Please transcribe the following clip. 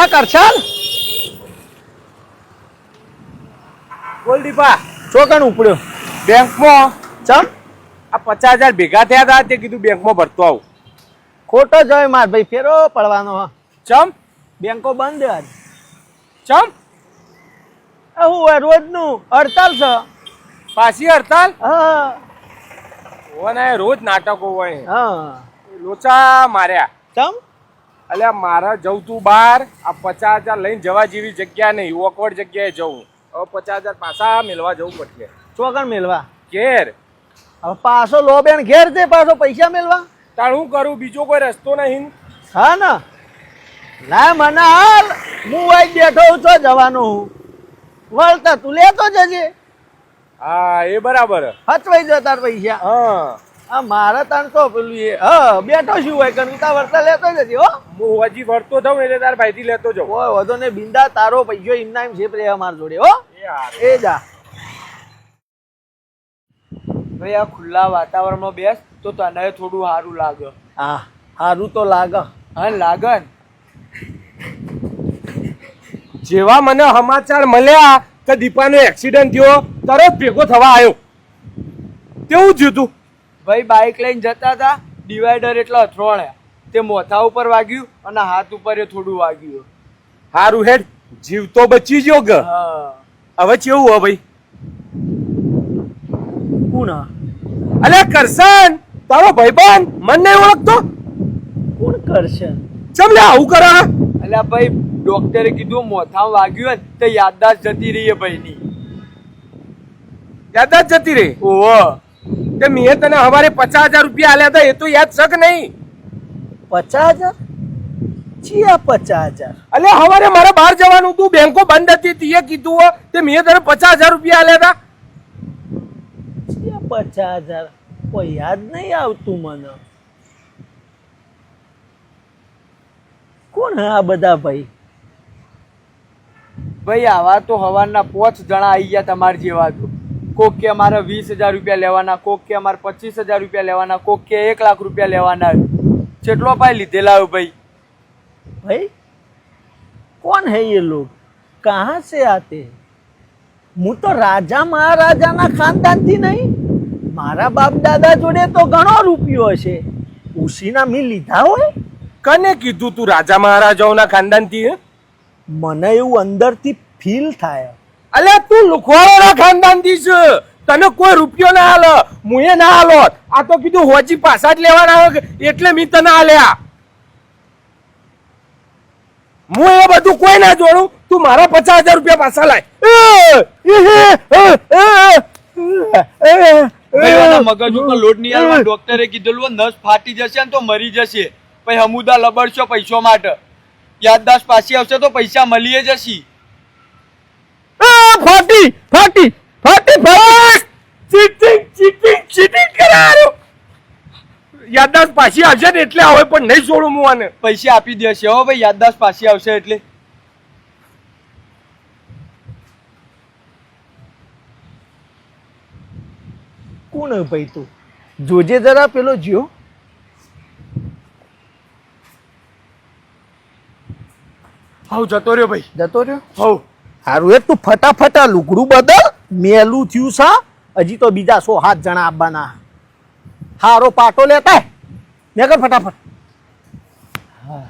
આ કરશાલ બોલ દીપા. ચોકણ ઉપડ્યો? બેંકમાં. ચમ? આ પચાસ હજાર ભેગા થયા હતા તે કીધું બેંકમાં ભરતો આવું. ખોટો જોય માર ભાઈ ફેરો પડવાનો ચમ? બેંકો બંધ આજ. ચમ? હું રોજનું હડતાલ છે. પાછી હડતાલ? હા. ઓને રોજ નાટકો હોય. હા. લોચા માર્યા. ચમ? અલ્યા મારા જવું તું બહાર આ પચાસ હજાર લઈને જવા જેવી જગ્યા નહીં ઓકવર્ડ જગ્યાએ જવું. હવે પચાસ હજાર પાછા મેળવા જવું પડશે. ચોકણ મેળવા? ઘેર. હવે પાછો લો બેન ઘેર છે પાછો પૈસા મેળવા. તાણ હું કરું? બીજો કોઈ રસ્તો નહીં. હા ને. ના મને હાલ હું વાઈ બેઠો હું છો જવાનો હું. વળતા તું લેતો જજે. હા એ બરાબર. હચવાઈ જતા પૈસા. હા. આ મારા તાણ તો પેલું એ હા બેઠો શું હોય કનકતા વળતા લેતો નથી હો. હું હજી વરતો થઉં એટલે તાર ભાઈથી લેતો જાઉં. ઓય વધો ને બિંદા તારો પૈસો ઇમના એમ છે પ્રેયા માર જોડે હો. એ જા. ભાઈ આ ખુલ્લા વાતાવરણમાં બેસ તો તને થોડું સારું લાગે. હા સારું તો લાગે. હા લાગે જેવા મને સમાચાર મળ્યા કે દીપાનો એક્સિડન્ટ થયો તરત ભેગો થવા આવ્યો. તેવું થયું તું ભાઈ બાઇક લઈને જતા હતા ડિવાઈડર એટલો અથરોણ્યા તે મોથા ઉપર વાગ્યું અને હાથ ઉપર એ થોડું વાગ્યું. હારું હેડ જીવ તો બચી ગયો ગ. હવે કેવું હો ભાઈ? કોણ? અલે કરશન તારો ભાઈબંધ મન નહીં ઓળખતો? કોણ કરશન? ચમ લે આવું કરા એટલે ભાઈ ડોક્ટરે કીધું મોથામાં વાગ્યું ને તો યાદદાસ્ત જતી રહી ભાઈની. ની જ જતી રહી? ઓહો. કે મેં તને હવારે પચાસ હજાર રૂપિયા આલ્યા હતા એ તો યાદ શક નહીં? પચાસ હજાર? ચિયા પચાસ હજાર. અલે હવારે મારે બહાર જવાનું હતું બેંકો બંધ હતી તીએ કીધું હો તે મેં તને પચાસ હજાર રૂપિયા આલ્યા હતા. ચિયા પચાસ હજાર. કોઈ યાદ નહીં આવતું મને. કોણ હે આ બધા ભાઈ? ભાઈ આવા તો હવારના પોચ જણા આવી ગયા તમારા જેવા તો. કોક કે અમારે વીસ હજાર રૂપિયા લેવાના કોક કે અમારે પચીસ હજાર રૂપિયા લેવાના કોક કે એક લાખ રૂપિયા લેવાના. જેટલો ભાઈ લીધેલા હોય ભાઈ. ભાઈ કોણ હે એ લોગ કહા સે આતે? હું તો રાજા મહારાજાના ખાનદાનથી નહીં. મારા બાપ દાદા જોડે તો ઘણો રૂપિયો હશે. ઉસીના મેં લીધા હોય? કને કીધું તું રાજા મહારાજાઓના ખાનદાનથી મને એવું અંદરથી ફીલ થાય. અલે તું લુખવાળાના ખાનદાનથી છે. તને કોઈ રૂપિયો ના આલો. મુએ ના હાલો આ તો કીધું હોજી પાછા જ લેવાના એટલે મી તને હાલ્યા હું એ બધું કોઈ ના જોડું. તું મારા પચાસ હજાર રૂપિયા પાછા લાય. મગજ ઉપર લોટ નહીં ડોક્ટરે કીધેલું નસ ફાટી જશે ને તો મરી જશે. પછી હમુદા લબડશો પૈસો માટે. યાદદાસ્ત પાછી આવશે તો પૈસા મળીએ જશે. ફાટી ફાટી ફાટી ફાટી. ચીટિંગ ચીટિંગ ચીટિંગ કરાયો યાદદાસ્ત પાછી આવશે ને એટલે આવે પણ નહીં છોડું હું આને. પૈસા આપી દેશે હો ભાઈ યાદદાસ પાછી આવશે એટલે. કોણ ભાઈ તું? જોજે જરા પેલો જીઓ. હવ જતો રહ્યો ભાઈ. જતો રહ્યો? હવ. હારું, એ તું ફટાફટ આ લુગડું બદલ મેલું થયું સા હજી તો બીજા સો હાથ જણા આવવાના હારો પાટો લેતા ને કર ફટાફટ. હા.